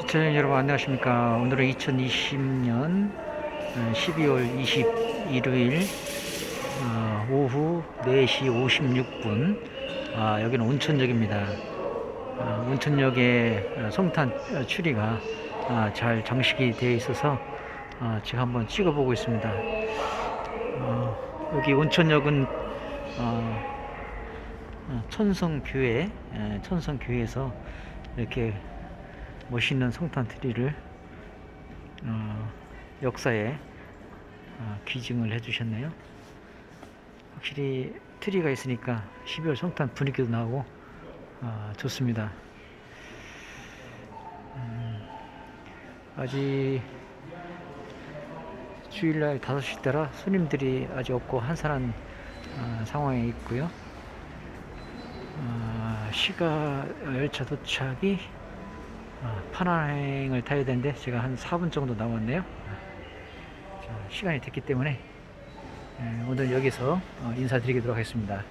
시청자 여러분 안녕하십니까? 오늘은 2020년 12월 20 일요일 어, 오후 4시 56분. 아, 여기는 온천역입니다. 아, 온천역에 어, 성탄 어, 추리가 아, 잘 장식이 되어 있어서 아, 지금 한번 찍어 보고 있습니다. 어, 여기 온천역은 천성교회 에, 천성교회에서 이렇게 멋있는 성탄 트리를 어, 역사에 어, 기증을 해주셨네요. 확실히 트리가 있으니까 12월 성탄 분위기도 나고 어, 좋습니다. 음, 아직 주일날 5시 때라 손님들이 아직 없고 한산한 어, 상황에 있고요. 어, 시가 열차 도착이 어, 판화행을 타야 되는데 제가 한 4분 정도 남았네요. 자, 시간이 됐기 때문에 예, 오늘 여기서 어, 인사드리도록 하겠습니다.